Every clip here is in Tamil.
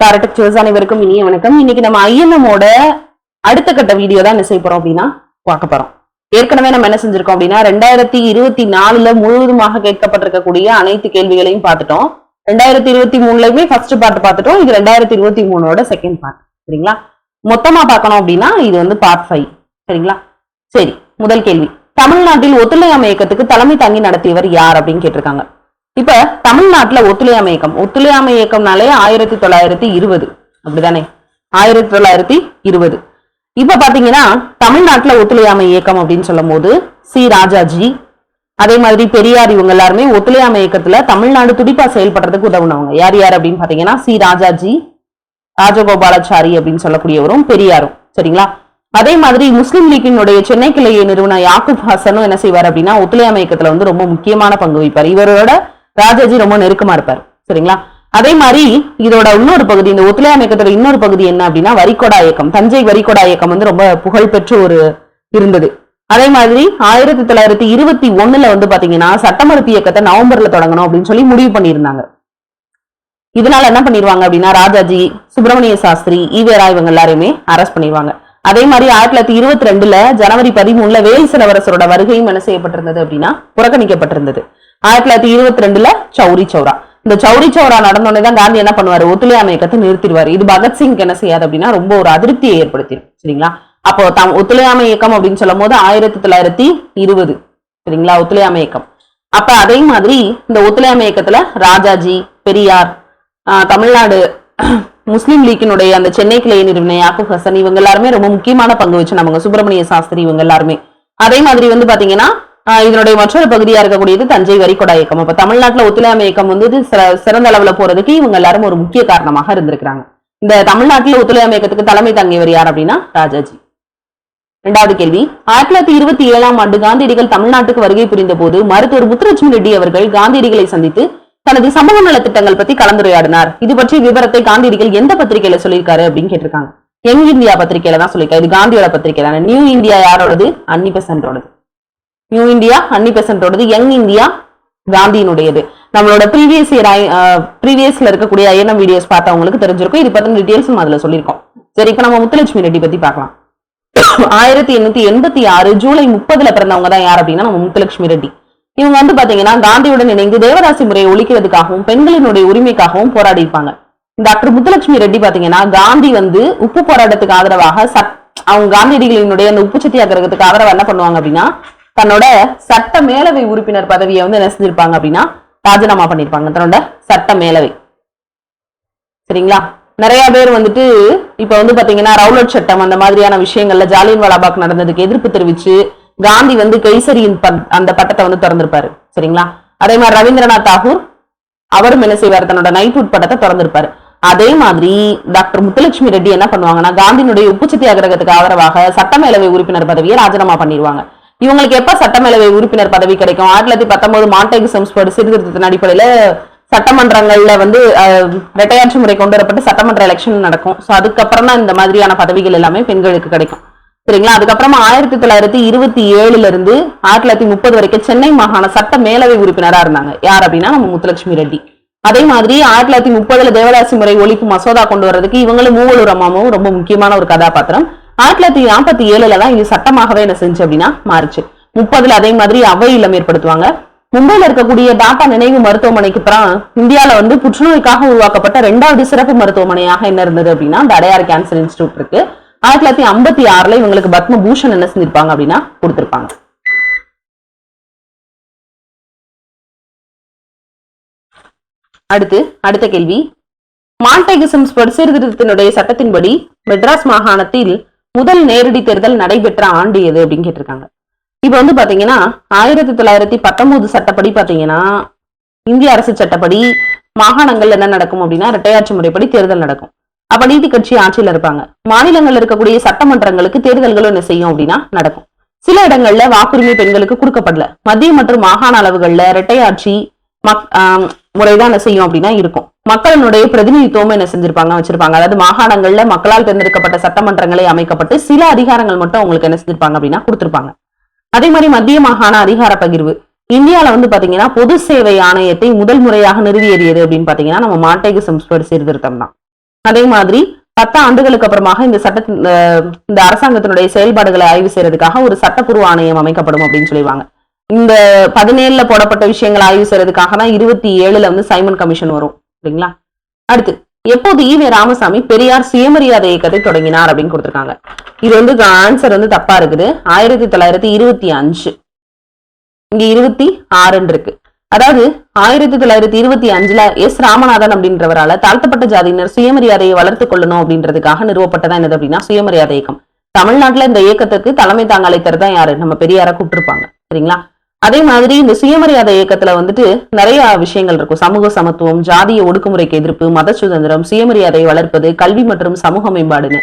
டாரடெக் சோஸ் அனைவருக்கும் இனிய வணக்கம். இன்னைக்கு நம்ம ஐஎன்எம்மோட அடுத்த கட்ட வீடியோ தான் என்ன செய்ய போறோம் அப்படின்னா பார்க்க போறோம். ஏற்கனவே நம்ம என்ன செஞ்சிருக்கோம் அப்படின்னா ரெண்டாயிரத்தி இருபத்தி நாலுல முழுவதுமாக கேட்கப்பட்டிருக்கக்கூடிய அனைத்து கேள்விகளையும் பார்த்துட்டோம். ரெண்டாயிரத்தி இருபத்தி மூணுலயுமே ஃபர்ஸ்ட் பார்ட் பார்த்துட்டோம். இது ரெண்டாயிரத்தி இருபத்தி மூணோட செகண்ட் பார்ட் சரிங்களா? மொத்தமா பார்க்கணும் அப்படின்னா இது வந்து பார்ட் ஃபைவ் சரிங்களா? சரி முதல் கேள்வி. தமிழ்நாட்டில் ஒத்துழையாமை இயக்கத்துக்கு தலைமை தாங்கி நடத்தியவர் யார் அப்படின்னு கேட்டிருக்காங்க. இப்ப தமிழ்நாட்டுல ஒத்துழையாமை இயக்கம். ஒத்துழையாமை இயக்கம்னாலே ஆயிரத்தி தொள்ளாயிரத்தி இருபது. அப்படிதானே? ஆயிரத்தி தொள்ளாயிரத்தி இருபது. இப்ப பாத்தீங்கன்னா தமிழ்நாட்டுல ஒத்துழையாமை இயக்கம் அப்படின்னு சொல்லும் போது சி. ராஜாஜி அதே மாதிரி பெரியார் இவங்க எல்லாருமே ஒத்துழையாமை இயக்கத்துல தமிழ்நாடு துடிப்பா செயல்படுறதுக்கு உதவுனவங்க. யார் யார் அப்படின்னு பாத்தீங்கன்னா சி. ராஜாஜி ராஜகோபாலாச்சாரி அப்படின்னு சொல்லக்கூடியவரும் பெரியாரும். சரிங்களா? அதே மாதிரி முஸ்லீம் லீக்கினுடைய சென்னை கிளையை நிறுவன யாக்கூப் ஹசனும் என்ன செய்வார் அப்படின்னா ஒத்துழையாமை இயக்கத்துல வந்து ரொம்ப முக்கியமான பங்கு வகிப்பார். இவரோட ராஜாஜி ரொம்ப நெருக்கமா இருப்பார். சரிங்களா? அதே மாதிரி இதோட இன்னொரு பகுதி இந்த ஒத்துழையாமை இயக்கத்தோட இன்னொரு பகுதி என்ன அப்படின்னா வரிகொடா இயக்கம். தஞ்சை வரிகொடா இயக்கம் வந்து ரொம்ப புகழ்பெற்ற ஒரு இருந்தது. அதே மாதிரி ஆயிரத்தி தொள்ளாயிரத்தி இருபத்தி ஒண்ணுல வந்து பாத்தீங்கன்னா சட்டமறுப்பு இயக்கத்தை நவம்பர்ல தொடங்கணும் அப்படின்னு சொல்லி முடிவு பண்ணியிருந்தாங்க. இதனால என்ன பண்ணிடுவாங்க அப்படின்னா ராஜாஜி சுப்பிரமணிய சாஸ்திரி ஈவேரா இவங்க எல்லாரையுமே அரெஸ்ட் பண்ணிடுவாங்க அதே மாதிரி ஆயிரத்தி தொள்ளாயிரத்தி இருபத்தி ரெண்டுல ஜனவரி பதிமூணுல வேல் சிலவரசரோட வருகையும் என்ன செய்யப்பட்டிருந்தது அப்படின்னா புறக்கணிக்கப்பட்டிருந்தது. ஆயிரத்தி தொள்ளாயிரத்தி இருபத்தி ரெண்டுல சௌரி சௌரா. இந்த சௌரி சௌரா நடந்தோடனே தான் காந்தி என்ன பண்ணுவாரு? ஒத்துழையாமை இயக்கத்தை நிறுத்திடுவாரு. இது பகத்சிங் என்ன செய்யாது அப்படின்னா ரொம்ப ஒரு அதிருப்தியை ஏற்படுத்திடும் சரிங்களா? அப்போ தம் ஒத்துழையாமை இயக்கம் அப்படின்னு சொல்லும் போது ஆயிரத்தி தொள்ளாயிரத்தி இருபது. சரிங்களா? ஒத்துழையாமை இயக்கம். அப்ப அதே மாதிரி இந்த ஒத்துழையாமை இயக்கத்துல ராஜாஜி பெரியார் தமிழ்நாடு முஸ்லீம் லீக்கினுடைய அந்த சென்னை கிளை நிறுவன யாக்கூப் ஹசன் இவங்க எல்லாருமே ரொம்ப முக்கியமான பங்கு வச்சு நமக்கு சுப்பிரமணிய சாஸ்திரி இவங்க எல்லாருமே. அதே மாதிரி வந்து பாத்தீங்கன்னா இதனுடைய மற்றொரு பகுதியா இருக்கக்கூடியது தஞ்சை வரிகொடா இயக்கம். அப்ப தமிழ்நாட்டுல ஒத்துழையாமை இயக்கம் வந்து சிறந்த அளவுல போறதுக்கு இவங்க எல்லாரும் ஒரு முக்கிய காரணமாக இருந்திருக்கிறாங்க. இந்த தமிழ்நாட்டுல ஒத்துழையாமை இயக்கத்துக்கு தலைமை தங்கியவர் யார் அப்படின்னா ராஜாஜி. இரண்டாவது கேள்வி ஆயிரத்தி தொள்ளாயிரத்தி இருபத்தி ஏழாம் ஆண்டு காந்தியடிகள் தமிழ்நாட்டுக்கு வருகை புரிந்த போது மருத்துவர் முத்துலட்சுமி ரெட்டி அவர்கள் காந்தியடிகளை சந்தித்து தனது சமூக நல திட்டங்கள் பத்தி கலந்துரையாடினார். இது பற்றிய விவரத்தை காந்தியடிகள் எந்த பத்திரிகையில சொல்லியிருக்காரு அப்படின்னு கேட்டிருக்காங்க. யங் இந்தியா பத்திரிகையில தான் சொல்லியிருக்காரு. இது காந்தியோட பத்திரிகை தான். நியூ இந்தியா யாரோடது? அன்னி பெசன்டோடது நியூ இந்தியா அன்னி பெசன்டோடது யங் இந்தியா காந்தியினுடையது. நம்மளோட ப்ரீவியஸ் இயர் ப்ரீவியஸ்ல இருக்கக்கூடிய ஐஎன்எம் வீடியோஸ் பார்த்தவங்களுக்கு தெரிஞ்சிருக்கும். இது பத்தின டீடைல்ஸும் அதுல சொல்லியிருக்கோம். சரி இப்ப நம்ம முத்துலட்சுமி ரெட்டி பத்தி பார்க்கலாம். ஆயிரத்தி எண்ணூத்தி எண்பத்தி ஆறு ஜூலை முப்பதுல பிறந்தவங்க தான் யார் அப்படின்னா நம்ம முத்துலட்சுமி ரெட்டி. இவங்க வந்து பாத்தீங்கன்னா காந்தியுடன் இணைந்து தேவராசி முறையை ஒழிக்கிறதுக்காகவும் பெண்களினுடைய உரிமைக்காகவும் போராடி இருப்பாங்க டாக்டர் முத்துலட்சுமி ரெட்டி பாத்தீங்கன்னா காந்தி வந்து உப்பு போராட்டத்துக்கு ஆதரவாக சட் அவங்க காந்தியடிகளினுடைய அந்த உப்பு சத்தியாகிரகத்துக்கு ஆதரவா என்ன பண்ணுவாங்க அப்படின்னா தன்னோட சட்ட மேலவை உறுப்பினர் பதவியை வந்து என்ன செஞ்சிருப்பாங்க அப்படின்னா ராஜினாமா பண்ணிருப்பாங்க தன்னோட சட்ட மேலவை. சரிங்களா? நிறைய பேர் வந்துட்டு இப்ப வந்து பாத்தீங்கன்னா ரவுலட் சட்டம் அந்த மாதிரியான விஷயங்கள்ல ஜாலியன் வாலாபாக் நடந்ததுக்கு எதிர்ப்பு தெரிவிச்சு காந்தி வந்து கைசரியின் அந்த பட்டத்தை வந்து திறந்திருப்பாரு. சரிங்களா? அதே மாதிரி ரவீந்திரநாத் தாகூர் அவரும் என்ன செய்வார்? தன்னோட நைட்வுட் பட்டத்தை திறந்திருப்பாரு. அதே மாதிரி டாக்டர் முத்துலட்சுமி ரெட்டி என்ன பண்ணுவாங்கன்னா காந்தியினுடைய உப்பு சத்தியாகிரகத்துக்கு ஆதரவாக சட்டமேலவை உறுப்பினர் பதவியை ராஜினாமா பண்ணிடுவாங்க இவங்களுக்கு எப்ப சட்டமேலவை உறுப்பினர் பதவி கிடைக்கும்? ஆயிரத்தி தொள்ளாயிரத்தி பத்தொன்பது மாண்டேக் சம்ஸ்பர்ட் சீர்திருத்தத்தின் அடிப்படையில சட்டமன்றங்கள்ல வந்து ரெட்டையாட்சி முறை கொண்டு வரப்பட்டு சட்டமன்ற எலெக்ஷன் நடக்கும். சோ அதுக்கப்புறம் தான் இந்த மாதிரியான பதவிகள் எல்லாமே பெண்களுக்கு கிடைக்கும். சரிங்களா? அதுக்கப்புறமா ஆயிரத்தி தொள்ளாயிரத்தி இருபத்தி ஏழுல இருந்து ஆயிரத்தி தொள்ளாயிரத்தி முப்பது வரைக்கும் சென்னை மாகாண சட்ட மேலவை உறுப்பினரா இருந்தாங்க. யார் அப்படின்னா நம்ம முத்துலட்சுமி ரெட்டி. அதே மாதிரி ஆயிரத்தி தொள்ளாயிரத்தி முப்பதுல தேவதாசி முறை ஒழிப்பு மசோதா கொண்டு வர்றதுக்கு இவங்களும் மூவலூர் அம்மாவும் ரொம்ப முக்கியமான ஒரு கதாபாத்திரம். ஆயிரத்தி தொள்ளாயிரத்தி நாற்பத்தி ஏழுல தான் இது சட்டமாகவே என்ன செஞ்சு அப்படின்னா மாறுச்சு. முப்பதுல அதே மாதிரி அவை இல்லம் ஏற்படுத்துவாங்க. மும்பையில இருக்கக்கூடிய டாடா நினைவு மருத்துவமனைக்கு அப்புறம் இந்தியால வந்து புற்றுநோய்க்காக உருவாக்கப்பட்ட ரெண்டாவது சிறப்பு மருத்துவமனையாக என்ன இருந்தது அப்படின்னா தடையார் அடையார் கேன்சர் இன்ஸ்டியூட் இருக்கு. ஆயிரத்தி தொள்ளாயிரத்தி ஐம்பத்தி ஆறுல இவங்களுக்கு பத்ம பூஷன் என்ன செஞ்சிருப்பாங்க அப்படின்னா கொடுத்திருப்பாங்க. அடுத்து அடுத்த கேள்வி. மாண்டேகிசம் சீர்திருத்தத்தினுடைய சட்டத்தின்படி மெட்ராஸ் மாகாணத்தில் முதல் நேரடி தேர்தல் நடைபெற்ற ஆண்டு எது அப்படின்னு கேட்டிருக்காங்க. இப்ப வந்து பாத்தீங்கன்னா ஆயிரத்தி தொள்ளாயிரத்தி பத்தொன்பது சட்டப்படி பாத்தீங்கன்னா இந்திய அரசு சட்டப்படி மாகாணங்கள் என்ன நடக்கும் அப்படின்னா இரட்டையாட்சி முறைப்படி தேர்தல் நடக்கும். அப்ப நீதி கட்சி ஆட்சியில இருப்பாங்க. மாநிலங்கள்ல இருக்கக்கூடிய சட்டமன்றங்களுக்கு தேர்தல்களும் என்ன செய்யும் அப்படின்னா நடக்கும். சில இடங்கள்ல வாக்குரிமை பெண்களுக்கு கொடுக்கப்படல. மத்திய மற்றும் மாகாண அளவுகள்ல இரட்டையாட்சி மக் முறைதான் என்ன செய்யும் அப்படின்னா இருக்கும். மக்களினுடைய பிரதிநிதித்துவம் என்ன செஞ்சிருப்பாங்க வச்சிருப்பாங்க. அதாவது மாகாணங்கள்ல மக்களால் தேர்ந்தெடுக்கப்பட்ட சட்டமன்றங்களை அமைக்கப்பட்டு சில அதிகாரங்கள் மட்டும் அவங்களுக்கு என்ன செஞ்சிருப்பாங்க அப்படின்னா கொடுத்திருப்பாங்க. அதே மாதிரி மத்திய மாகாண அதிகார பகிர்வு. இந்தியால வந்து பாத்தீங்கன்னா பொது சேவை ஆணையத்தை முதல் முறையாக நிறுவியறியது அப்படின்னு பாத்தீங்கன்னா நம்ம மாட்டேகு சம்ஸ்பர் சீர்திருத்தம் தான். அதே மாதிரி பத்து ஆண்டுகளுக்கு அப்புறமாக இந்த சட்ட இந்த அரசாங்கத்தினுடைய செயல்பாடுகளை ஆய்வு செய்யறதுக்காக ஒரு சட்டப்பூர்வ ஆணையம் அமைக்கப்படும் அப்படின்னு சொல்லிடுவாங்க. இந்த பதினேழுல போடப்பட்ட விஷயங்களை ஆய்வு செய்யறதுக்காக தான் இருபத்தி ஏழுல வந்து சைமன் கமிஷன் வரும் சரிங்களா அடுத்து எப்போது ஈவே ராமசாமி பெரியார் சுயமரியாதை இயக்கத்தை தொடங்கினார் அப்படின்னு கொடுத்துருக்காங்க. இது வந்து ஆன்சர் வந்து தப்பா இருக்குது. ஆயிரத்தி தொள்ளாயிரத்தி இருபத்தி அஞ்சு. இங்க இருபத்தி ஆறுன்னு இருக்கு. அதாவது ஆயிரத்தி தொள்ளாயிரத்தி இருபத்தி அஞ்சுல எஸ் ராமநாதன் அப்படின்றவரால தாழ்த்தப்பட்ட ஜாதியினர் சுயமரியாதையை வளர்த்துக் கொள்ளணும் அப்படின்றதுக்காக நிறுவப்பட்டதா என்னது அப்படின்னா சுயமரியாதை இயக்கம். தமிழ்நாட்டுல இந்த இயக்கத்துக்கு தலைமை தாங்க அழைத்தர் தான் யாரு? நம்ம பெரியார கூப்பிட்டுருப்பாங்க. சரிங்களா? அதே மாதிரி இந்த சுயமரியாதை இயக்கத்துல வந்துட்டு நிறைய விஷயங்கள் இருக்கும். சமூக சமத்துவம் ஜாதிய ஒடுக்குமுறைக்கு எதிர்ப்பு மத சுதந்திரம் சுயமரியாதையை வளர்ப்பது கல்வி மற்றும் சமூக மேம்பாடுன்னு.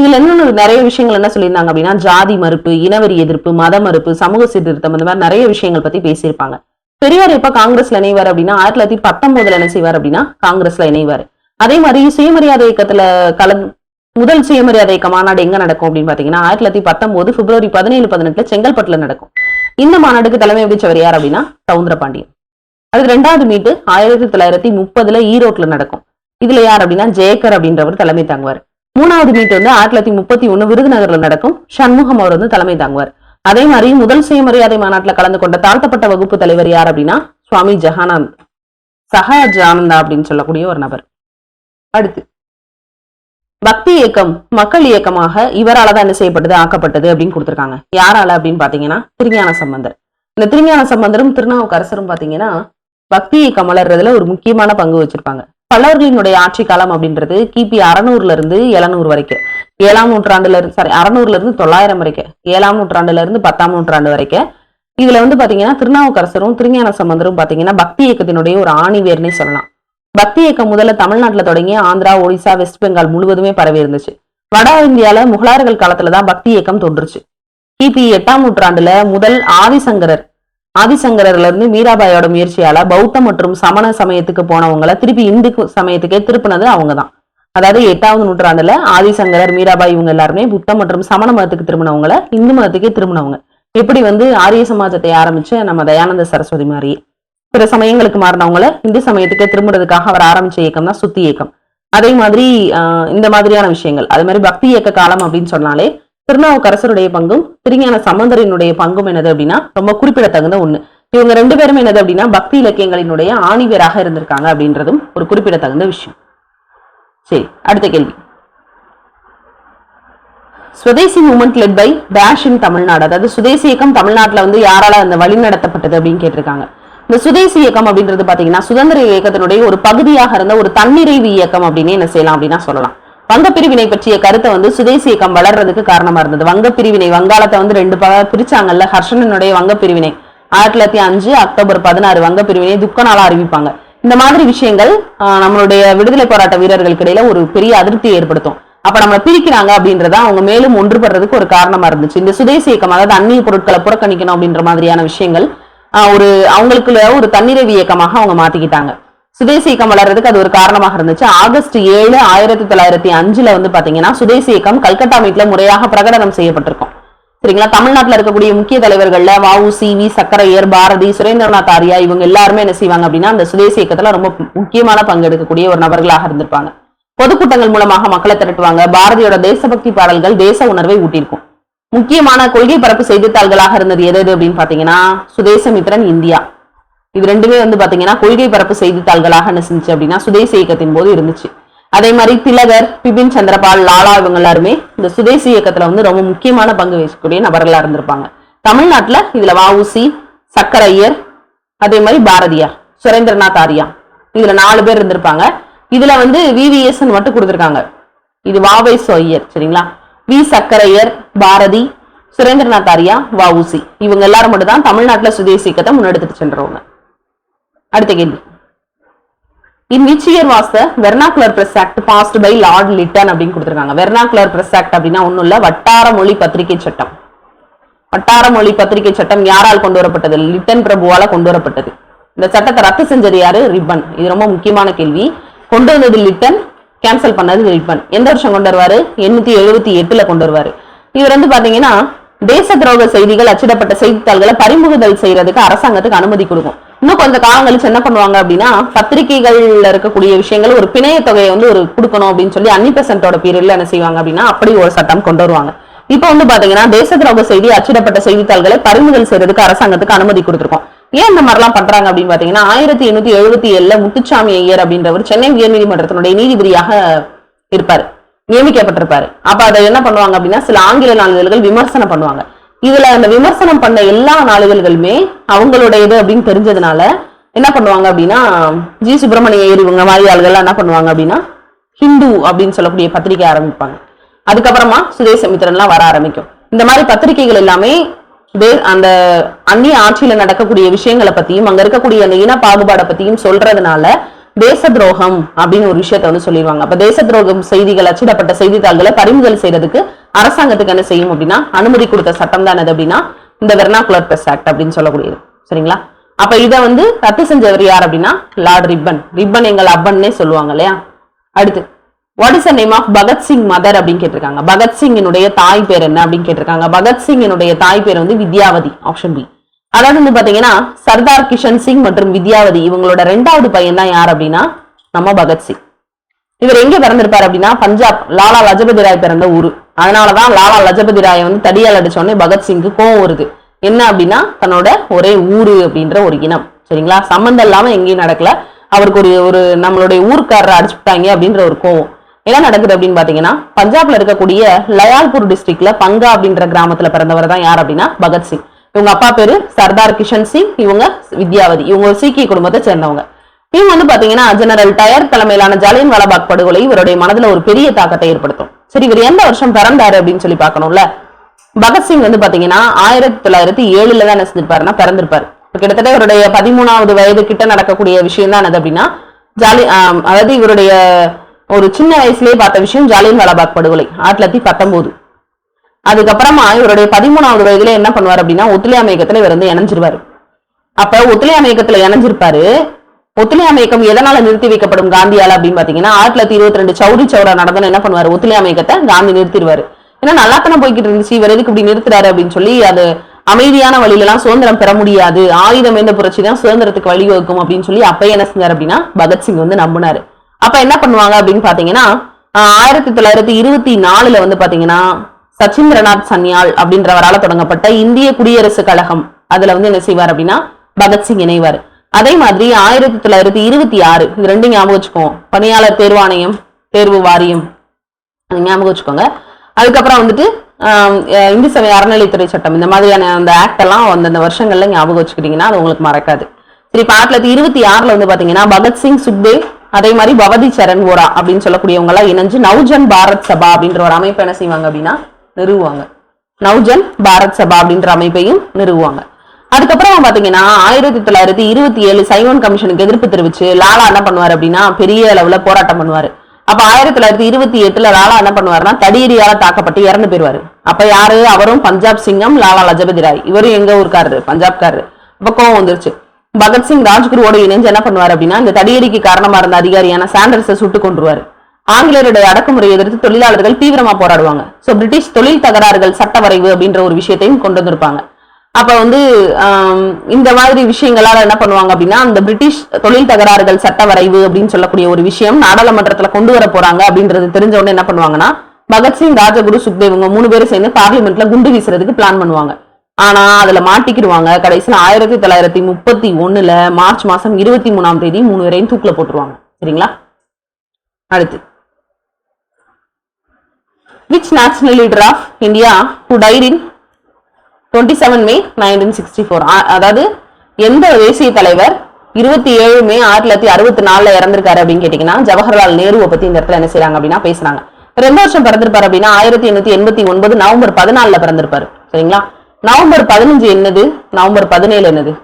இதுல இன்னொன்று நிறைய விஷயங்கள் என்ன சொல்லியிருந்தாங்க அப்படின்னா ஜாதி மறுப்பு இனவரி எதிர்ப்பு மத மறுப்பு சமூக சீர்திருத்தம் அந்த மாதிரி நிறைய விஷயங்கள் பத்தி பேசியிருப்பாங்க. பெரியார் எப்ப காங்கிரஸ்ல இணைவார் அப்படின்னா ஆயிரத்தி தொள்ளாயிரத்தி பத்தொன்பதுல என்ன செய்வார் அப்படின்னா காங்கிரஸ்ல இணைவார். அதே மாதிரி சுயமரியாதை இயக்கத்துல கலந் முதல் சுயமரியாதை இயக்க மாநாடு எங்க நடக்கும் அப்படின்னு பாத்தீங்கன்னா ஆயிரத்தி தொள்ளாயிரத்தி பத்தொன்பது பிப்ரவரி பதினேழு பதினெட்டுல செங்கல்பட்டுல நடக்கும். இந்த மாநாடுக்கு தலைமை வகிச்சவர் யார் அப்படின்னா சவுந்தர பாண்டியன். அதுக்கு ரெண்டாவது மீட்டு ஆயிரத்தி தொள்ளாயிரத்தி முப்பதுல ஈரோட்ல நடக்கும். இதுல யார் அப்படின்னா ஜெயக்கர் அப்படின்றவர் தலைமை தாங்குவார். மூணாவது மீட் வந்து ஆயிரத்தி தொள்ளாயிரத்தி முப்பத்தி ஒண்ணு விருதுநகர்ல நடக்கும். சண்முகம் அவர் வந்து தலைமை தாங்குவார். அதே மாதிரி முதல் சுயமரியாதை மாநாட்டில் கலந்து கொண்ட தாழ்த்தப்பட்ட வகுப்பு தலைவர் யார் அப்படின்னா சுவாமி ஜெகானந்த் சஹஜானந்தா அப்படின்னு சொல்லக்கூடிய ஒரு நபர். அடுத்து பக்தி இயக்கம் மக்கள் இயக்கமாக இவரால தான் என்ன செய்யப்பட்டது ஆக்கப்பட்டது அப்படின்னு கொடுத்துருக்காங்க. யாரால அப்படின்னு பாத்தீங்கன்னா திருஞான சம்பந்தர். இந்த திருஞான சம்பந்தரும் திருநாவுக்கரசரும் பாத்தீங்கன்னா பக்தி இயக்கம் வளர்றதுல ஒரு முக்கியமான பங்கு வச்சிருப்பாங்க. பல்லவர்களினுடைய ஆட்சி காலம் அப்படின்றது கிபி அறநூறுல இருந்து எழுநூறு வரைக்கும். ஏழாம் நூற்றாண்டுல இருந்து சாரி அறநூறுல இருந்து தொள்ளாயிரம் வரைக்கும் ஏழாம் நூற்றாண்டுல இருந்து பத்தாம் நூற்றாண்டு வரைக்கும் இதுல வந்து பாத்தீங்கன்னா திருநாவுக்கரசரும் திருஞான சம்பந்தரும் பாத்தீங்கன்னா பக்தி இயக்கத்தினுடைய ஒரு ஆணிவேர்னே சொல்லலாம். பக்தி இயக்கம் முதல்ல தமிழ்நாட்டுல தொடங்கி ஆந்திரா ஒடிசா வெஸ்ட் பெங்கால் முழுவதுமே பரவி இருந்துச்சு. வட இந்தியால முகலாயர்கள் காலத்துலதான் பக்தி இயக்கம் தோன்றுச்சு. கிபி எட்டாம் நூற்றாண்டுல முதல் ஆதிசங்கரர் ஆதிசங்கரர்ல இருந்து மீராபாயோட முயற்சியால பௌத்த மற்றும் சமண சமயத்துக்கு போனவங்கள திருப்பி இந்து சமயத்துக்கே திருப்பினது அவங்கதான். அதாவது எட்டாவது நூற்றாண்டுல ஆதிசங்கரர் மீராபாய் இவங்க எல்லாருமே புத்தம் மற்றும் சமண மதத்துக்கு திரும்பினவங்கள இந்து மதத்துக்கே திரும்பினவங்க. எப்படி வந்து ஆரிய சமாஜத்தை ஆரம்பிச்சு நம்ம தயானந்த சரஸ்வதி மாதிரி. பிற சமயங்களுக்கு மாறினவங்கள இந்து சமயத்துக்கே திரும்புறதுக்காக அவர் ஆரம்பிச்ச இயக்கம் தான் சுத்தி இயக்கம். அதே மாதிரி ஆஹ் இந்த மாதிரியான விஷயங்கள். அதே மாதிரி பக்தி இயக்க காலம் அப்படின்னு சொன்னாலே திருநாவுக்கரசருடைய பங்கும் திருஞான சம்பந்தரினுடைய பங்கும் என்னது அப்படின்னா ரொம்ப குறிப்பிடத்தகுந்த ஒண்ணு. இவங்க ரெண்டு பேரும் என்னது அப்படின்னா பக்தி இலக்கியங்களினுடைய ஆணிவேராக இருந்திருக்காங்க அப்படின்றதும் ஒரு குறிப்பிடத்தகுந்த விஷயம். சரி அடுத்த கேள்வி. Swadeshi movement led by dash in Tamil Nadu. அதாவது சுதேசி இயக்கம் தமிழ்நாட்டில் வந்து யாரால அந்த வழி நடத்தப்பட்டது அப்படின்னு கேட்டிருக்காங்க. இந்த சுதேசி இயக்கம் அப்படின்றது பாத்தீங்கன்னா சுதந்திர இயக்கத்தினுடைய ஒரு பகுதியாக இருந்த ஒரு தன்னிறைவு இயக்கம் அப்படின்னு என்ன செய்யலாம் அப்படின்னா சொல்லலாம். வங்க பிரிவினை பற்றிய கருத்தை வந்து சுதேசி இயக்கம் வளர்றதுக்கு காரணமா இருந்தது. வங்க பிரிவினை வங்காளத்தை வந்து ரெண்டு பக பிரிச்சாங்கல்ல ஹர்ஷனனுடைய வங்க பிரிவினை ஆயிரத்தி தொள்ளாயிரத்தி அஞ்சு அக்டோபர் பதினாறு வங்க பிரிவினை துக்க நாளா அறிவிப்பாங்க. இந்த மாதிரி விஷயங்கள் நம்மளுடைய விடுதலை போராட்ட வீரர்களுக்கு இடையில ஒரு பெரிய அதிருப்தியை ஏற்படுத்தும். அப்ப நம்மளை பிரிக்கிறாங்க அப்படின்றத அவங்க மேலும் ஒன்றுபடுறதுக்கு ஒரு காரணமா இருந்துச்சு. இந்த சுதேசி இயக்கம் அதாவது அந்நிய பொருட்களை புறக்கணிக்கணும் அப்படின்ற மாதிரியான விஷயங்கள் ஒரு அவங்களுக்குள்ள ஒரு தன்னிறைவு இயக்கமாக அவங்க மாத்திக்கிட்டாங்க. சுதேசி இயக்கம் வளர்றதுக்கு அது ஒரு காரணமாக இருந்துச்சு. ஆகஸ்ட் ஏழு ஆயிரத்தி தொள்ளாயிரத்தி அஞ்சுல வந்து பாத்தீங்கன்னா சுதேசி இயக்கம் கல்கத்தா மீட்ல முறையாக பிரகடனம் செய்யப்பட்டிருக்கும். சரிங்களா? தமிழ்நாட்டுல இருக்கக்கூடிய முக்கிய தலைவர்கள்ல வாவு சி வி சக்கரையர் பாரதி சுரேந்திரநாத் ஆரியா இவங்க எல்லாருமே என்ன செய்வாங்க அப்படின்னா அந்த சுதேசி இயக்கத்துல ரொம்ப முக்கியமான பங்கு எடுக்கக்கூடிய ஒரு நபர்களாக இருந்திருப்பாங்க. பொதுக்கூட்டங்கள் மூலமாக மக்களை திரட்டுவாங்க. பாரதியோட தேசபக்தி பாடல்கள் தேச உணர்வை ஊட்டியிருக்கும். முக்கியமான கொள்கை பரப்பு செய்தித்தாள்களாக இருந்தது எது எது அப்படின்னு பாத்தீங்கன்னா சுதேசமித்ரன் இந்தியா. இது ரெண்டுமே வந்து பாத்தீங்கன்னா கொள்கை பரப்பு செய்தித்தாள்களாக என்ன செஞ்சு அப்படின்னா சுதேச இயக்கத்தின் போது இருந்துச்சு. அதே மாதிரி திலகர் பிபின் சந்திரபால் லாலா இவங்க எல்லாருமே இந்த சுதேசி இயக்கத்துல வந்து ரொம்ப முக்கியமான பங்கு வகிக்கக்கூடிய நபர்களா இருந்திருப்பாங்க. தமிழ்நாட்டுல இதுல வஉசி சக்கரையர் அதே மாதிரி பாரதியார் சுரேந்திரநாத் ஆரியா. இதுல நாலு பேர் இருந்திருப்பாங்க. இதுல வந்து விவிஎஸ் மட்டும் கொடுத்துருக்காங்க. இது வாவை ஐயர் சரிங்களா? வி சக்கரையர் பாரதி சுரேந்திரநாத் ஆரியா வஉசி இவங்க எல்லாரும் மட்டும் தான் தமிழ்நாட்டில் சுதேசி இயக்கத்தை முன்னெடுத்துட்டு சென்றவங்க. அடுத்த கேள்வி. In which year was the vernacular press act passed by Lord Lytton அப்படின்னு கொடுத்துருக்காங்க. வெர்னாகுலர் பிரஸ் ஆக்ட் அப்படின்னா ஒன்றும் இல்லை வட்டார மொழி பத்திரிகை சட்டம். வட்டார மொழி பத்திரிகை சட்டம் யாரால் கொண்டு வரப்பட்டது? லிட்டன் பிரபுவால கொண்டு வரப்பட்டது. இந்த சட்டத்தை ரத்து செஞ்சது யாரு? ரிப்பன். இது ரொம்ப முக்கியமான கேள்வி. கொண்டு வந்தது லிட்டன் கேன்சல் பண்ணது ரிப்பன். எந்த வருஷம் கொண்டு வருவாரு? எண்ணூத்தி எழுபத்தி எட்டுல கொண்டு வருவாரு. இவர் வந்து பாத்தீங்கன்னா தேச துரோக செய்திகள் அச்சிடப்பட்ட செய்தித்தாள்களை பறிமுகதல் செய்யறதுக்கு அரசாங்கத்துக்கு அனுமதி கொடுக்கும். இன்னும் கொஞ்சம் காலம் கழிச்சு என்ன பண்ணுவாங்க அப்படின்னா பத்திரிகைகள்ல இருக்கக்கூடிய விஷயங்கள் ஒரு பிணைய தொகையை வந்து ஒரு கொடுக்கணும் அப்படின்னு சொல்லி அன்னி பெசன்ட்டோட பீரியட்ல என்ன செய்வாங்க அப்படின்னா அப்படி ஒரு சட்டம் கொண்டு வருவாங்க. இப்போ வந்து பாத்தீங்கன்னா தேச துரோக செய்தி அச்சிடப்பட்ட செய்தித்தாள்களை பறிமுதல் செய்யறதுக்கு அரசாங்கத்துக்கு அனுமதி கொடுத்திருக்கோம். ஏன் இந்த மாதிரிலாம் பண்றாங்க அப்படின்னு பாத்தீங்கன்னா ஆயிரத்தி எண்ணூத்தி எழுபத்தி ஏழுல முத்துச்சாமி ஐயர் அப்படின்றவர் சென்னை உயர்நீதிமன்றத்தினுடைய நீதிபதியாக இருப்பாரு. நியமிக்கப்பட்டிருப்பாரு. அப்ப அதை என்ன பண்ணுவாங்க அப்படின்னா சில ஆங்கில நாளிதழ்கள் விமர்சனம் பண்ணுவாங்க. இதுல அந்த விமர்சனம் பண்ண எல்லா நாளிதழ்களுமே அவங்களுடையது இது அப்படின்னு தெரிஞ்சதுனால என்ன பண்ணுவாங்க அப்படின்னா ஜி. சுப்பிரமணிய இவங்க மாதிரி என்ன பண்ணுவாங்க அப்படின்னா ஹிந்து அப்படின்னு சொல்லக்கூடிய பத்திரிகை ஆரம்பிப்பாங்க. அதுக்கப்புறமா சுதேசமித்திரன்லாம் வர ஆரம்பிக்கும். இந்த மாதிரி பத்திரிகைகள் எல்லாமே அந்த அந்நிய ஆட்சியில நடக்கக்கூடிய விஷயங்களை பத்தியும் அங்க இருக்கக்கூடிய அந்த இன பாகுபாடை பத்தியும் சொல்றதுனால தேச துரோகம் அப்படின்னு ஒரு விஷயத்த வந்து சொல்லிடுவாங்க அப்ப தேச துரோகம் செய்திகள் அச்சிடப்பட்ட செய்தித்தாள்களை பறிமுதல் செய்யறதுக்கு அரசாங்கத்துக்கு என்ன செய்யும் அப்படின்னா அனுமதி கொடுத்த சட்டம் தான் அப்படின்னா இந்த வெர்னாகுலர் பிரஸ் ஆக்ட் அப்படின்னு சொல்லக்கூடியது. சரிங்களா? அப்ப இதை வந்து ரத்து செஞ்சவர் யார் அப்படின்னா லார்ட் ரிப்பன். ரிப்பன் எங்கள் அப்பன்னே சொல்லுவாங்க இல்லையா? அடுத்து what is the name of Bhagat Singh mother அப்படின்னு கேட்டிருக்காங்க. பகத்சிங்கினுடைய தாய் பேர் என்ன அப்படின்னு கேட்டிருக்காங்க. பகத்சிங்கினுடைய தாய் பேர் வந்து வித்யாவதி ஆப்ஷன் பி அதாவது வந்து பாத்தீங்கன்னா சர்தார் கிஷன் சிங் மற்றும் வித்யாவதி இவங்களோட ரெண்டாவது பையன் தான் யார் அப்படின்னா நம்ம பகத்சிங் இவர் எங்க பிறந்திருப்பாரு அப்படின்னா பஞ்சாப் லாலா லஜபதி ராய் பிறந்த ஊரு. அதனாலதான் லாலா லஜபதி ராய் வந்து தடியால் அடிச்சோடனே பகத்சிங்க்கு கோவம் வருது. என்ன அப்படின்னா தன்னோட ஒரே ஊரு அப்படின்ற ஒரு இனம். சரிங்களா? சம்மந்தம் இல்லாம எங்கேயும் நடக்கல. அவருக்கு ஒரு ஒரு நம்மளுடைய ஊர்க்காரரை அடிச்சுட்டாங்க அப்படின்ற ஒரு கோவம். என்ன நடக்குது அப்படின்னு பாத்தீங்கன்னா பஞ்சாப்ல இருக்கக்கூடிய லயால்பூர் டிஸ்ட்ரிக்ட்ல பங்கா அப்படின்ற கிராமத்துல பிறந்தவர் தான் யார் அப்படின்னா பகத்சிங் இவங்க அப்பா பேரு சர்தார் கிஷன் சிங் இவங்க வித்யாவதி. இவங்க ஒரு சீக்கிய குடும்பத்தை சேர்ந்தவங்க. இவங்க வந்து பாத்தீங்கன்னா ஜெனரல் டயர் தலைமையிலான ஜாலியன் வாலாபாக் படுகொலை இவருடைய மனதுல ஒரு பெரிய தாக்கத்தை ஏற்படுத்தும். சரி இவர் எந்த வருஷம் பிறந்தாரு அப்படின்னு சொல்லி பார்க்கணும்ல? பகத்சிங் வந்து பாத்தீங்கன்னா ஆயிரத்தி தொள்ளாயிரத்தி ஏழுல தான் என்ன செஞ்சிருப்பாருன்னா பிறந்திருப்பாரு. கிட்டத்தட்ட இவருடைய பதிமூணாவது வயது கிட்ட நடக்கக்கூடிய விஷயம் தான் அது அப்படின்னா ஜாலி அதாவது இவருடைய ஒரு சின்ன வயசுலயே பார்த்த விஷயம் ஜாலியன் வாலாபாக் படுகொலை. ஆயிரத்தி தொள்ளாயிரத்தி பத்தொன்பது. அதுக்கப்புறமா இவருடைய பதிமூணாவது வயதுல என்ன பண்ணுவார் அப்படின்னா ஒத்துழையாமை இயக்கத்துல இவர் வந்து இணைஞ்சிருவாரு. அப்ப ஒத்துழையாமை இயக்கத்துல இணைஞ்சிருப்பாரு. ஒத்துழையாமை இயக்கம் எதனால நிறுத்தி வைக்கப்படும் காந்தியால அப்படின்னு பாத்தீங்கன்னா ஆயிரத்தி தொள்ளாயிரத்தி இருபத்தி ரெண்டு சௌரி சௌரா நடந்தன என்ன பண்ணுவாரு? ஒத்துழையாமை இயக்கத்தை காந்தி நிறுத்திடுவாரு. ஏன்னா நல்லா தானே போய்கிட்டு இருந்துச்சு இவர் எதுக்கு இப்படி நிறுத்துறாரு அப்படின்னு சொல்லி அது அமைதியான வழியில எல்லாம் சுதந்திரம் பெற முடியாது. ஆயுதம் எந்த புரட்சி தான் சுதந்திரத்துக்கு வழிவகுக்கும் அப்படின்னு சொல்லி அப்ப என்ன செஞ்சார் அப்படின்னா பகத்சிங் வந்து நம்பினாரு. அப்ப என்ன பண்ணுவாங்க அப்படின்னு பாத்தீங்கன்னா ஆயிரத்தி தொள்ளாயிரத்தி இருபத்தி நாலுல வந்து பாத்தீங்கன்னா சச்சிந்திரநாத் சன்யால் அப்படின்றவரால் தொடங்கப்பட்ட இந்திய குடியரசு கழகம். அதுல வந்து என்ன செய்வார் அப்படின்னா பகத்சிங் இணைவார். அதே மாதிரி ஆயிரத்தி தொள்ளாயிரத்தி இருபத்தி ஆறு இது ரெண்டும் ஞாபகம் வச்சுக்கோங்க. பணியாளர் தேர்வாணையம் தேர்வு வாரியம். ஞாபகம் வச்சுக்கோங்க. அதுக்கப்புறம் வந்துட்டு இந்து சமய அறநிலைத்துறை சட்டம். இந்த மாதிரியான அந்த ஆக்ட் எல்லாம் அந்தந்த வருஷங்கள்ல ஞாபகம் வச்சுக்கிட்டீங்கன்னா அது உங்களுக்கு மறக்காது. சரி இப்போ ஆயிரத்தி தொள்ளாயிரத்தி இருபத்தி ஆறுல வந்து பாத்தீங்கன்னா பகத்சிங் சுக்தேவ் அதே மாதிரி பவதி சரண் ஓரா அப்படின்னு சொல்லக்கூடியவங்க எல்லாம் இணைஞ்சு நவ்ஜன் பாரத் சபா அப்படின்ற ஒரு அமைப்பு என்ன செய்வாங்க அப்படின்னா நிறுவுவாங்க. நவ்ஜன் பாரத் சபா அப்படின்ற அமைப்பையும் நிறுவுவாங்க. அதுக்கப்புறம் பாத்தீங்கன்னா ஆயிரத்தி தொள்ளாயிரத்தி இருபத்தி ஏழு சைமன் கமிஷனுக்கு எதிர்ப்பு தெரிவிச்சு லாலா என்ன பண்ணுவாரு அப்படின்னா பெரிய அளவுல போராட்டம் பண்ணுவாரு. அப்ப ஆயிரத்தி தொள்ளாயிரத்தி இருபத்தி எட்டுல லாலா என்ன பண்ணுவாருன்னா தடியடியால தாக்கப்பட்டு இறந்து போயிருவாரு அப்ப யாரு? அவரும் பஞ்சாப் சிங்கம் லாலா லஜபதி ராய். இவரும் எங்க ஊருக்காரரு? பஞ்சாப்காரரு. அப்ப கோவம் வந்துருச்சு. பகத்சிங் ராஜ்குருவோட இணைஞ்சு என்ன பண்ணுவாரு அப்படின்னா இந்த தடியடிக்கு காரணமா இருந்த அதிகாரியான சாண்டர்ஸை சுட்டு கொண்டுருவாரு ஆங்கிலேயருடைய அடக்குமுறையை எதிர்த்து தொழிலாளர்கள் தீவிரமா போராடுவாங்க. ஸோ பிரிட்டிஷ் தொழில் தகராறுகள் சட்ட வரைவு அப்படின்ற ஒரு விஷயத்தையும் கொண்டு வந்திருப்பாங்க. அப்ப வந்து இந்த மாதிரி விஷயங்களால என்ன பண்ணுவாங்க அப்படின்னா அந்த பிரிட்டிஷ் தொழில் தகராறுகள் சட்ட வரைவு அப்படின்னு சொல்லக்கூடிய ஒரு விஷயம் நாடாளுமன்றத்துல கொண்டு வர போறாங்க அப்படின்றது தெரிஞ்ச உடனே என்ன பண்ணுவாங்கன்னா பகத்சிங் ராஜகுரு சுக்தேவ் இவங்க மூணு பேரும் சேர்ந்து பார்லிமெண்ட்ல குண்டு வீசுறதுக்கு பிளான் பண்ணுவாங்க. ஆனா அதுல மாட்டிக்கிடுவாங்க. கடைசியில் ஆயிரத்தி தொள்ளாயிரத்தி முப்பத்தி ஒண்ணுல மார்ச் மாசம் இருபத்தி மூணாம் தேதி மூணு பேரையும் தூக்கில போட்டுருவாங்க. சரிங்களா? அடுத்து. Which national leader of India who died in twenty seven May nineteen sixty four அதாவது எந்த தேசிய தலைவர் இருபத்தி ஏழு மே ஆயிரத்தி தொள்ளாயிரத்தி அறுபத்தி நாலுல இறந்திருக்காரு அப்படின்னு கேட்டீங்கன்னா ஜவஹர்லால் நேருவை பத்தி இந்த இடத்துல என்ன செய்யறாங்க அப்படின்னா பேசுறாங்க. ரெண்டு வருஷம் பிறந்திருப்பாரு அப்படின்னா ஆயிரத்தி எண்ணூத்தி எண்பத்தி ஒன்பது நவம்பர் பதினாலுல பிறந்திருப்பாரு. சரிங்களா? நவம்பர் பதினஞ்சு என்னது? நவம்பர் பதினேழு என்னது?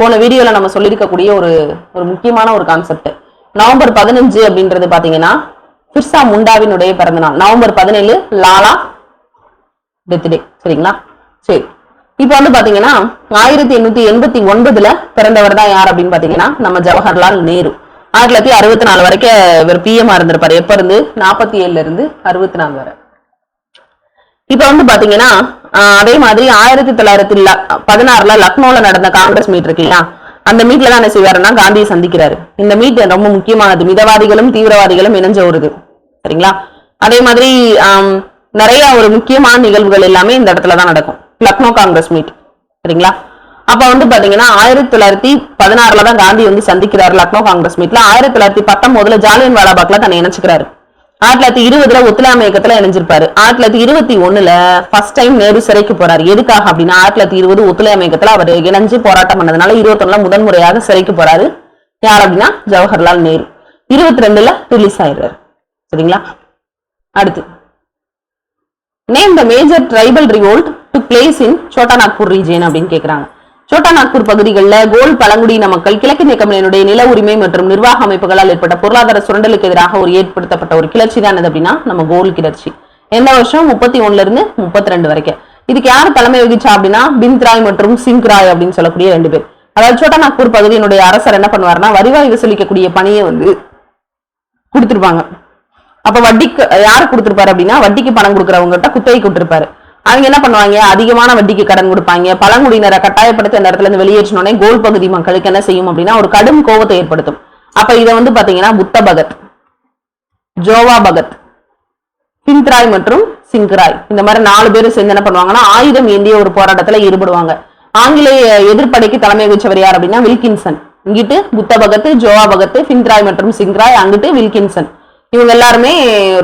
போன வீடியோல நம்ம சொல்லியிருக்கக்கூடிய ஒரு ஒரு முக்கியமான ஒரு கான்செப்ட் நவம்பர் பதினஞ்சு அப்படின்றது பாத்தீங்கன்னா பிர்சா முண்டாவினுடைய பிறந்த நாள் நவம்பர் பதினேழு லாலா பர்த்டே. டே சரிங்களா? சரி. இப்போ வந்து பாத்தீங்கன்னா ஆயிரத்தி எண்ணூத்தி எண்பத்தி ஒன்பதுல பிறந்தவர் தான் யார் அப்படின்னு பாத்தீங்கன்னா நம்ம ஜவஹர்லால் நேரு. ஆயிரத்தி தொள்ளாயிரத்தி அறுபத்தி நாலு வரைக்கும் இவர் பிஎம் இருந்திருப்பாரு. எப்ப இருந்து? நாற்பத்தி ஏழுல இருந்து அறுபத்தி நாலு வரை. இப்ப வந்து பாத்தீங்கன்னா அதே மாதிரி ஆயிரத்தி தொள்ளாயிரத்தி பதினாறுல லக்னோல நடந்த காங்கிரஸ் மீட் இருக்கு இல்லையா? அந்த மீட்ல தான் என்ன செய்வாருன்னா காந்தியை சந்திக்கிறாரு. இந்த மீட் ரொம்ப முக்கியமானது. மிதவாதிகளும் தீவிரவாதிகளும் இணைஞ்ச ஒரு இது. சரிங்களா? அதே மாதிரி நிறைய ஒரு முக்கியமான நிகழ்வுகள் எல்லாமே இந்த இடத்துல தான் நடக்கும். லக்னோ காங்கிரஸ் மீட். சரிங்களா? அப்ப வந்து பாத்தீங்கன்னா ஆயிரத்தி தொள்ளாயிரத்தி பதினாறுல தான் காந்தி வந்து சந்திக்கிறாரு லக்னோ காங்கிரஸ் மீட்ல. ஆயிரத்தி தொள்ளாயிரத்தி பத்தொன்பதுல ஜாலியன் வாலாபாக்ல தன்னை இணைச்சுக்கிறாரு ஆயிரத்தி தொள்ளாயிரத்தி இருபதுல ஒத்துழையாமை இயக்கத்துல இணைஞ்சிருப்பாரு. ஆயிரத்தி தொள்ளாயிரத்தி இருபத்தி ஒண்ணுல ஃபர்ஸ்ட் டைம் நேரு சிறைக்கு போறாரு. எதுக்காக அப்படின்னா ஆயிரத்தி தொள்ளாயிரத்தி இருபது ஒத்துழையாமை இயக்கத்துல அவர் இணைஞ்சு போராட்டம் பண்ணதுனால இருபத்தொன்னுல முதன்முறையாக சிறைக்கு போறாரு. யார் அப்படின்னா? ஜவஹர்லால் நேரு. இருபத்தி ரெண்டுல ரிலீஸ் ஆயிடுறாரு. சரிங்களா? அடுத்து. Name the major tribal revolt to place in Chota Nagpur region அப்படின்னு கேக்குறாங்க. சோட்டா நாக்பூர் பகுதிகளில் கோல் பழங்குடியின மக்கள் கிழக்கிந்திய கம்பெனியினுடைய நில உரிமை மற்றும் நிர்வாக அமைப்புகளால் ஏற்பட்ட பொருளாதார சுரண்டலுக்கு எதிராக ஒரு ஏற்படுத்தப்பட்ட ஒரு கிளர்ச்சி தான் அப்படின்னா நம்ம கோல் கிளர்ச்சி. எந்த வருஷம்? முப்பத்தி ஒன்னுல இருந்து முப்பத்தி ரெண்டு வரைக்கும். இதுக்கு யார் தலைமை வகிச்சா அப்படின்னா பிந்த்ராய் மற்றும் சிங்க்ராய் அப்படின்னு சொல்லக்கூடிய ரெண்டு பேர். அதாவது சோட்டா நாக்பூர் பகுதியினுடைய அரசர் என்ன பண்ணுவாருன்னா வரிவாய் வசூலிக்கக்கூடிய பணியை வந்து கொடுத்துருப்பாங்க. அப்ப வட்டிக்கு யாரு கொடுத்துருப்பாரு அப்படின்னா வட்டிக்கு பணம் கொடுக்குறவங்ககிட்ட குத்தகை கொடுத்துருப்பாரு அவங்க என்ன பண்ணுவாங்க? அதிகமான வட்டிக்கு கடன் கொடுப்பாங்க. பழங்குடியினரை கட்டாயப்படுத்த அந்த இடத்துல இருந்து வெளியேற்றினோடனே கோல் பகுதி மக்களுக்கு என்ன செய்யும் அப்படின்னா ஒரு கடும் கோபத்தை ஏற்படுத்தும். அப்ப இதை வந்து பாத்தீங்கன்னா புத்த பகத் ஜோவா பகத் பிந்த்ராய் மற்றும் சிங்ராய் இந்த மாதிரி நாலு பேரும் சேர்ந்து என்ன பண்ணுவாங்கன்னா ஆயுதம் ஏந்திய ஒரு போராட்டத்துல ஈடுபடுவாங்க. ஆங்கிலேய எதிர்ப்படைக்கு தலைமை வகிச்சவர் யார் அப்படின்னா வில்கின்சன். இங்கிட்டு புத்த பகத் ஜோவா பகத் பிந்த்ராய் மற்றும் சிங்ராய் அங்கிட்டு வில்கின்சன். இவங்க எல்லாருமே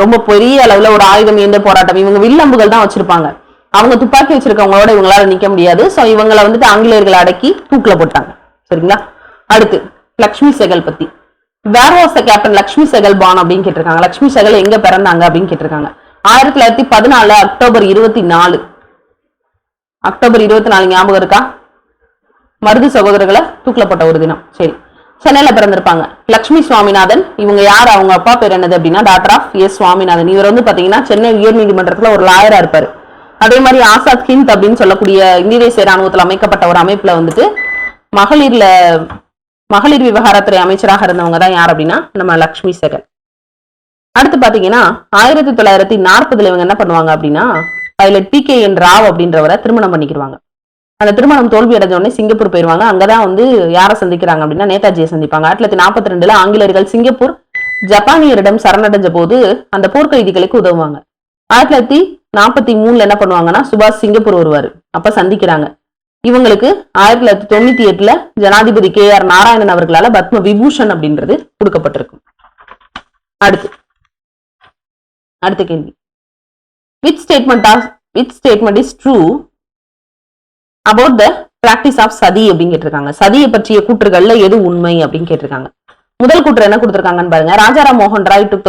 ரொம்ப பெரிய அளவுல ஒரு ஆயுதம் ஏந்த போராட்டம். இவங்க வில்லம்புகள் தான் வச்சிருப்பாங்க. அவங்க துப்பாக்கி வச்சிருக்கவங்களோட இவங்களால நிக்க முடியாது. ஸோ இவங்களை வந்துட்டு ஆங்கிலேயர்களை அடக்கி தூக்கில போட்டாங்க. சரிங்களா? அடுத்து லக்ஷ்மி செகல் பத்தி. Where was the captain Lakshmi Sahgal born அப்படின்னு கேட்டிருக்காங்க. லக்ஷ்மி செகல் எங்க பிறந்தாங்க அப்படின்னு கேட்டிருக்காங்க. ஆயிரத்தி தொள்ளாயிரத்தி பதினாலு அக்டோபர் இருபத்தி நாலு. அக்டோபர் இருபத்தி நாலு ஞாபகம் இருக்கா? மருது சகோதரர்களை தூக்கில போட்ட ஒரு தினம். சரி. சென்னையில பிறந்திருப்பாங்க. லக்ஷ்மி சுவாமிநாதன். இவங்க யார்? அவங்க அப்பா பேர் என்னது அப்படின்னா டாக்டர் ஆஃப் எஸ் சுவாமிநாதன். இவர் வந்து பாத்தீங்கன்னா சென்னை உயர்நீதிமன்றத்துல ஒரு லாயரா இருப்பாரு. அதே மாதிரி ஆசாத் ஹிந்த் அப்படின்னு சொல்லக்கூடிய இந்திய தேசிய ராணுவத்தில் அமைக்கப்பட்ட ஒரு அமைப்புல வந்துட்டு மகளிர்ல மகளிர் விவகாரத்துறை அமைச்சராக இருந்தவங்க தான் யார் அப்படின்னா நம்ம லக்ஷ்மி செகன் அடுத்து பாத்தீங்கன்னா ஆயிரத்தி தொள்ளாயிரத்தி நாற்பதுல இவங்க என்ன பண்ணுவாங்க அப்படின்னா pilot P K N Rao அப்படின்றவரை திருமணம் பண்ணிக்கிடுவாங்க அந்த திருமணம் தோல்வி அடைஞ்ச உடனே சிங்கப்பூர் போயிருவாங்க. அங்கதான் வந்து யாரை சந்திக்கிறாங்க அப்படின்னா நேதாஜியை சந்திப்பாங்க. ஆயிரத்தி தொள்ளாயிரத்தி நாற்பத்தி ரெண்டுல ஆங்கிலேயர்கள் சிங்கப்பூர் ஜப்பானியரிடம் சரணடைஞ்ச போது அந்த போர்க்கைதிகளுக்கு உதவுவாங்க. ஆயிரத்தி தொள்ளாயிரத்தி நாற்பத்தி மூணுல என்ன பண்ணுவாங்கன்னா சுபாஷ் சிங்கப்பூர் வருவாரு. அப்ப சந்திக்கிறாங்க. இவங்களுக்கு ஆயிரத்தி தொள்ளாயிரத்தி தொண்ணூத்தி எட்டுல ஜனாதிபதி கே ஆர் நாராயணன் அவர்களால பத்ம விபூஷன் அப்படின்றது கொடுக்கப்பட்டிருக்கும் அடுத்து அடுத்த கேள்வி. Which statement of which statement is true about the practice of sati அப்படின்னு கேட்டிருக்காங்க. சதியை பற்றிய கூற்றுகள்ல எது உண்மை அப்படின்னு கேட்டிருக்காங்க. முதல் கூற்று என்ன கொடுத்திருக்காங்கன்னு பாருங்க. ராஜாராம் மோகன் Roy to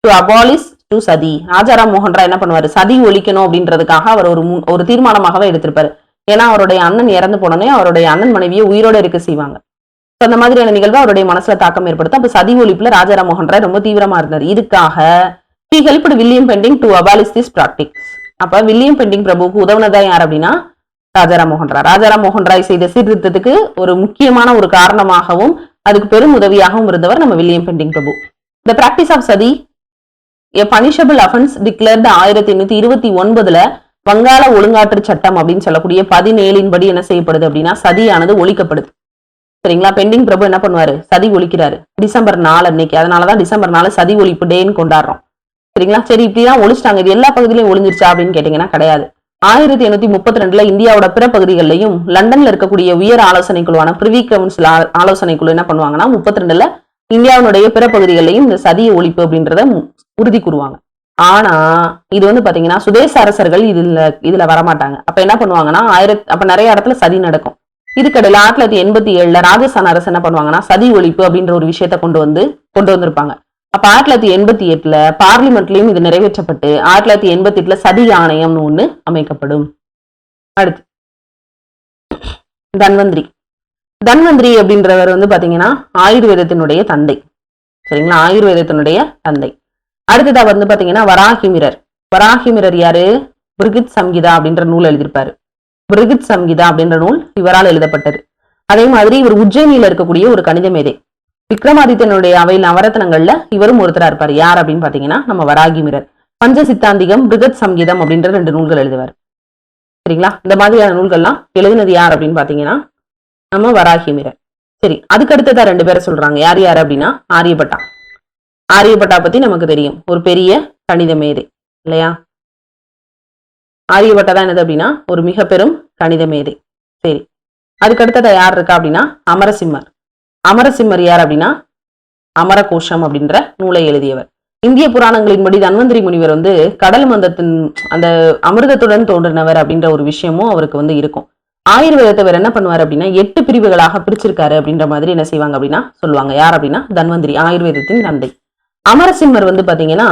to abolish to sati. Rajaram மோகன் ராய் என்ன பண்ணுவாரு? சதி ஒழிக்கணும் அப்படின்றதுக்காக அவர் ஒரு முன்- ஒரு தீர்மானமாகவே எடுத்திருப்பாரு. ஏன்னா அவருடைய அண்ணன் இறந்து போனோடனே அவருடைய அண்ணன் மனைவியை உயிரோட இருக்க செய்வாங்க. So, அந்த மாதிரியான நிகழ்வு அவருடைய மனசுல தாக்கம் ஏற்படுத்தும். அப்ப சதி ஒழிப்புல ராஜாராம் மோகன் ராய் ரொம்ப தீவிரமா இருந்தார். இதுக்காக he help William Bentinck to abolish this practice அப்ப வில்லியம் பெண்டிங் பிரபுவுக்கு உதவுனதா யார் அப்படின்னா ராஜாராம் மோகன் ராய். ராஜாராம் மோகன் ராய் செய்த சீர்திருத்தத்துக்கு ஒரு முக்கியமான ஒரு காரணமாகவும் அதுக்கு பெரும் உதவியாகவும் இருந்தவர் நம்ம William Bentinck Prabhu. The practice of sati a punishable offence declared ஆயிரத்தி எண்ணூத்தி இருபத்தி ஒன்பதுல வங்காள ஒழுங்காற்று சட்டம் அப்படின்னு சொல்லக்கூடிய பதினேழின் படி என்ன செய்யப்படுது அப்படின்னா சதியானது ஒழிக்கப்படுது. சரிங்களா? பெண்டிங் பிரபு என்ன பண்ணுவாரு? சதி ஒழிக்கிறாரு. டிசம்பர் நாலு அன்னைக்கு. அதனாலதான் டிசம்பர் நாலு சதி ஒழிப்பு டேன்னு கொண்டாடுறோம். சரிங்களா? சரி இப்படிதான் ஒழிச்சிட்டாங்க. இது எல்லா பகுதியிலும் ஒழிஞ்சிருச்சா அப்படின்னு கேட்டீங்கன்னா கிடையாது. ஆயிரத்தி எண்ணூத்தி முப்பத்தி ரெண்டுல இந்தியாவோட பிற பகுதிகளிலையும் லண்டன்ல இருக்கக்கூடிய உயர் ஆலோசனை குழுவான பிரிவி கவுன்சில் ஆலோசனை குழு என்ன பண்ணுவாங்கன்னா முப்பத்தி ரெண்டுல இந்தியாவினுடைய பிற பகுதிகளிலையும் இந்த சதிய ஒழிப்பு அப்படின்றத மு- உறுதி கூறுவாங்க. ஆனா இது வந்து பாத்தீங்கன்னா சுதேச அரசர்கள் இதுல இதுல வரமாட்டாங்க. அப்ப என்ன பண்ணுவாங்கன்னா ஆயிரத்தி அப்ப நிறைய இடத்துல சதி நடக்கும். இதுக்கடையில் ஆயிரத்தி தொள்ளாயிரத்தி எண்பத்தி ஏழுல ராஜஸ்தான் அரசு என்ன பண்ணுவாங்கன்னா சதி ஒழிப்பு அப்படின்ற ஒரு விஷயத்த கொண்டு வந்து கொண்டு வந்திருப்பாங்க. அப்ப ஆயிரத்தி தொள்ளாயிரத்தி எண்பத்தி எட்டுல பார்லிமெண்ட்லயும் இது நிறைவேற்றப்பட்டு ஆயிரத்தி தொள்ளாயிரத்தி எண்பத்தி எட்டுல சதி ஆணையம்னு ஒண்ணு அமைக்கப்படும். அடுத்து தன்வந்திரி. தன்வந்திரி அப்படின்றவர் வந்து பாத்தீங்கன்னா ஆயுர்வேதத்தினுடைய தந்தை. சரிங்களா? ஆயுர்வேதத்தினுடைய தந்தை. அடுத்ததா வந்து பாத்தீங்கன்னா வராகிமிரர் வராகிமிரர் யாரு? பிருகித் சம்ஹிதா அப்படின்ற நூல் எழுதியிருப்பாரு. பிருகித் சங்கீதா அப்படின்ற நூல் இவரால் எழுதப்பட்டது. அதே மாதிரி இவர் உஜ்ஜயினியில் இருக்கக்கூடிய ஒரு கணித மேதை. விக்ரமாதித்தனுடைய அவை நவரத்னங்கள்ல இவரும் ஒருத்தரா இருப்பார். யார் அப்படின்னு பாத்தீங்கன்னா நம்ம வராகிமிரர் பஞ்ச சித்தாந்திகம் பிருகத் சங்கீதம் அப்படின்ற ரெண்டு நூல்கள் எழுதுவார். சரிங்களா? இந்த மாதிரியான நூல்கள்லாம் எழுதினது யார் அப்படின்னு பாத்தீங்கன்னா நம்ம வராகிமிரர் சரி அதுக்கு அடுத்ததா ரெண்டு பேரை சொல்றாங்க. யார் யார் அப்படின்னா ஆரியபட்டா ஆரியபட்டா பத்தி நமக்கு தெரியும். ஒரு பெரிய கணித மேதை இல்லையா? ஆரியபட்டா தான் என்னது அப்படின்னா ஒரு மிக பெரும் கணித மேதை. சரி அதுக்கு அடுத்ததா யார் இருக்கா அப்படின்னா அமரசிம்மர். அமரசிம்மர் யார் அப்படின்னா அமரகோஷம் அப்படின்ற நூலை எழுதியவர். இந்திய புராணங்களின்படி தன்வந்திரி முனிவர் வந்து கடல் மந்தத்தின் அந்த அமிர்தத்துடன் தோன்றினவர் அப்படின்ற ஒரு விஷயமும் அவருக்கு வந்து இருக்கும். ஆயுர்வேதத்தை அவர் என்ன பண்ணுவார் அப்படின்னா எட்டு பிரிவுகளாக பிரிச்சிருக்காரு அப்படின்ற மாதிரி என்ன செய்வாங்க அப்படின்னா சொல்லுவாங்க. யார் அப்படின்னா? தன்வந்திரி ஆயுர்வேதத்தின் தந்தை. அமரசிம்மர் வந்து பாத்தீங்கன்னா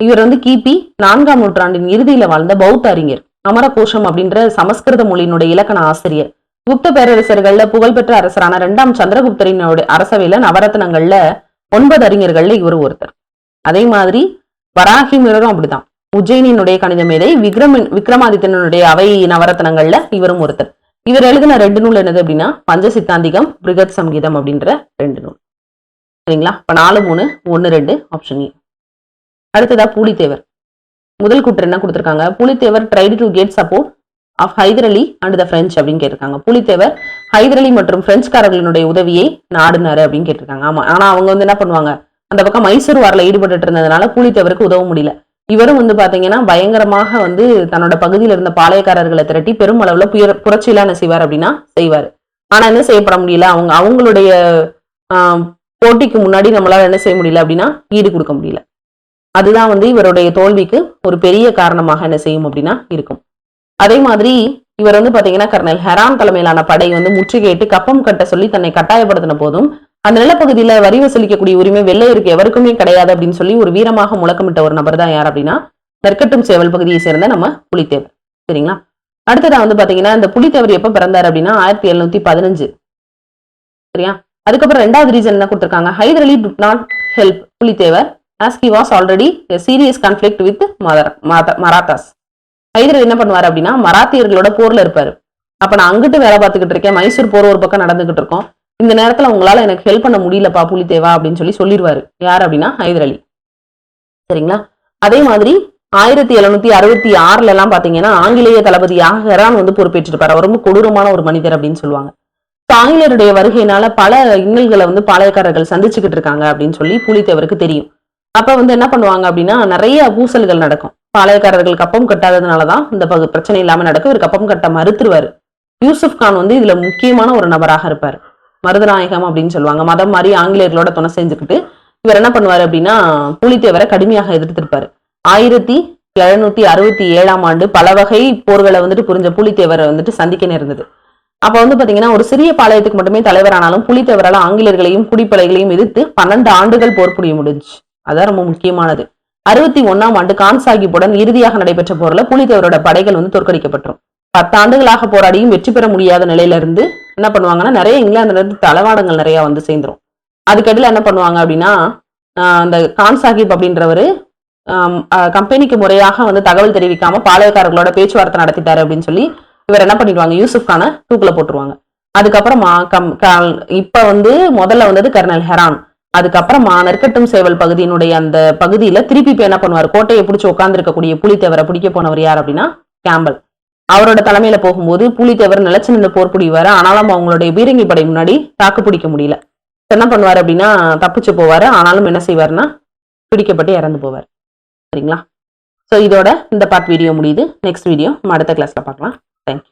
இவர் வந்து கிபி நான்காம் நூற்றாண்டின் இறுதியில வாழ்ந்த பௌத்த அறிஞர். அமரகோஷம் அப்படின்ற சமஸ்கிருத மொழியினுடைய இலக்கண ஆசிரியர். குப்த பேரரசர்கள்ல புகழ்பெற்ற அரசரான இரண்டாம் சந்திரகுப்தரினோட அரசவையில நவரத்னங்கள்ல ஒன்பது அறிஞர்கள்ல இவர் ஒருத்தர். அதே மாதிரி வராகி மிரரும் அப்படிதான் உஜ்ஜயினியினுடைய கணித மேதை விக்ரமன் விக்ரமாதித்தனுடைய அவை நவரத்னங்கள்ல இவரும் ஒருத்தர். இவர் எழுதின ரெண்டு நூல் என்னது அப்படின்னா பஞ்ச சித்தாந்திகம் பிருகத் சங்கீதம் அப்படின்ற ரெண்டு நூல். சரிங்களா? இப்ப நாலு மூணு ஒன்னு ரெண்டு ஆப்ஷன் ஏ அடுத்ததா பூலித்தேவர். முதல் குற்றம் என்ன கொடுத்துருக்காங்க? Puli Thevar tried to get support of Hyder Ali and the French அப்படின்னு கேட்டிருக்காங்க. புலித்தேவர் ஹைதர் அலி மற்றும் பிரெஞ்சுக்காரர்களுடைய உதவியை நாடினாரு அப்படின்னு கேட்டிருக்காங்க. ஆமா ஆனா அவங்க வந்து என்ன பண்ணுவாங்க? அந்த பக்கம் மைசூர் வாரில் ஈடுபட்டு இருந்ததுனால புலித்தேவருக்கு உதவ முடியல. இவரும் வந்து பாத்தீங்கன்னா பயங்கரமாக வந்து தன்னோட பகுதியில் இருந்த பாளையக்காரர்களை திரட்டி பெரும் அளவுல புயர் புரட்சியெல்லாம் என்ன செய்வார் அப்படின்னா செய்வார். ஆனா என்ன செய்யப்பட முடியல? அவங்க அவங்களுடைய போட்டிக்கு முன்னாடி நம்மளால என்ன செய்ய முடியல அப்படின்னா ஈடு கொடுக்க முடியல. அதுதான் வந்து இவருடைய தோல்விக்கு ஒரு பெரிய காரணமாக என்ன செய்யும் அப்படின்னா இருக்கும். அதே மாதிரி இவர் வந்து பாத்தீங்கன்னா கர்னல் ஹெரான் தலைமையிலான படை வந்து முற்றுகையிட்டு கப்பம் கட்ட சொல்லி தன்னை கட்டாயப்படுத்தின போதும் அந்த நிலப்பகுதியில வரி வசூலிக்கக்கூடிய உரிமை வெள்ளையருக்கு எவருக்குமே கிடையாது அப்படின்னு சொல்லி ஒரு வீரமாக முழக்கமிட்ட ஒரு நபர் தான் யார் அப்படின்னா நெற்கட்டும் சேவல் பகுதியை சேர்ந்த நம்ம புலித்தேவர். சரிங்களா? அடுத்ததா வந்து பாத்தீங்கன்னா இந்த புலித்தேவர் எப்ப பிறந்தார் அப்படின்னா ஆயிரத்தி எழுநூத்தி பதினஞ்சு. சரியா? அதுக்கப்புறம் ரெண்டாவது ரீசன் என்ன கொடுத்துருக்காங்க? Hyder Ali did not help Puli Thevar as he was already serious serious with mother Marathas. Hyder என்ன பண்ணுவார் அப்படின்னா மராத்தியர்களோட போர்ல இருப்பாரு. அப்ப நான் அங்கிட்டு வேலை பார்த்துக்கிட்டு இருக்கேன். மைசூர் போர் ஒரு பக்கம் நடந்துகிட்டு இருக்கோம். இந்த நேரத்துல உங்களால எனக்கு ஹெல்ப் பண்ண முடியலப்பா புலித்தேவா அப்படின்னு சொல்லி சொல்லிடுவாரு யார் அப்படின்னா ஹைதர் அலி. சரிங்களா? அதே மாதிரி ஆயிரத்தி எழுநூத்தி அறுபத்தி ஆறுல எல்லாம் பாத்தீங்கன்னா ஆங்கிலேய தளபதியாக ஹெரான் வந்து பொறுப்பேற்றிருப்பாரு. அவர் ரொம்ப கொடூரமான ஒரு மனிதர் அப்படின்னு சொல்லுவாங்க. So, ஆங்கிலேயருடைய வருகையினால பல இன்னல்களை வந்து பாளையக்காரர்கள் சந்திச்சுக்கிட்டு இருக்காங்க அப்படின்னு சொல்லி புலித்தேவருக்கு தெரியும். அப்ப வந்து என்ன பண்ணுவாங்க அப்படின்னா நிறைய பூசல்கள் நடக்கும். பாளையக்காரர்கள் கப்பம் கட்டாததுனாலதான் இந்த பகு- பிரச்சனை இல்லாம நடக்கும். இவர் கப்பம் கட்ட மறுத்துருவாரு. யூசுப் கான் வந்து இதுல முக்கியமான ஒரு நபராக இருப்பார். மருதநாயகம் அப்படின்னு சொல்லுவாங்க. மதம் மாதிரி ஆங்கிலேயர்களோட துணை செஞ்சுக்கிட்டு இவர் என்ன பண்ணுவாரு அப்படின்னா புலித்தேவரை கடுமையாக எதிர்த்திருப்பாரு. ஆயிரத்தி எழுநூத்தி அறுபத்தி ஏழாம் ஆண்டு பல வகை போர்களை வந்துட்டு புரிஞ்ச புலித்தேவரை வந்துட்டு சந்திக்க நேர்ந்தது. அப்ப வந்து பாத்தீங்கன்னா ஒரு சிறிய பாளையத்துக்கு மட்டுமே தலைவரானாலும் புலித்தேவரால் ஆங்கிலேயர்களையும் குடிப்படைகளையும் எதிர்த்து பன்னெண்டு ஆண்டுகள் போர் புரிய முடிஞ்சு அதான் ரொம்ப முக்கியமானது. அறுபத்தி ஒன்னாம் ஆண்டு கான் சாஹிப்புடன் இறுதியாக நடைபெற்ற போர்ல புலித்தேவரோட படைகள் வந்து தோற்கடிக்கப்பட்டுரும் பத்தாண்டுகளாக போராடியும் வெற்றி பெற முடியாத நிலையில இருந்து என்ன பண்ணுவாங்கன்னா நிறைய இங்கிலாந்துல இருந்து தளவாடங்கள் நிறைய வந்து சேர்ந்துரும். அதுக்கடியில் என்ன பண்ணுவாங்க அப்படின்னா அந்த கான் சாஹிப் அப்படின்றவரு கம்பெனிக்கு முறையாக வந்து தகவல் தெரிவிக்காம பாளையக்காரர்களோட பேச்சுவார்த்தை நடத்திட்டாரு அப்படின்னு சொல்லி இவர் என்ன பண்ணிடுவாங்க யூசுப் கானை தூக்கில் போட்டுருவாங்க. அதுக்கப்புறமா கம் கால்- இப்ப வந்து முதல்ல வந்தது கர்னல் ஹெரான். அதுக்கப்புறம் நெற்கட்டும் சேவல் பகுதியினுடைய அந்த பகுதியில திருப்பி இப்ப என்ன பண்ணுவார்? கோட்டையை பிடிச்சி உட்காந்துருக்கக்கூடிய புலித்தேவரை பிடிக்க போனவர் யார் அப்படின்னா கேம்பல். அவரோட தலைமையில போகும்போது புலித்தேவர் நிலச்சி நின்று போர் புரிவாரு. ஆனாலும் அவங்களுடைய பீரங்கி படை முன்னாடி தாக்கு பிடிக்க முடியல. என்ன பண்ணுவார் அப்படின்னா தப்பிச்சு போவாரு. ஆனாலும் என்ன செய்வாருன்னா பிடிக்கப்பட்டு இறந்து போவார். சரிங்களா? ஸோ இதோட இந்த பார்ட் வீடியோ முடியுது. நெக்ஸ்ட் வீடியோ நம்ம அடுத்த கிளாஸ்ல பார்க்கலாம். தேங்க்யூ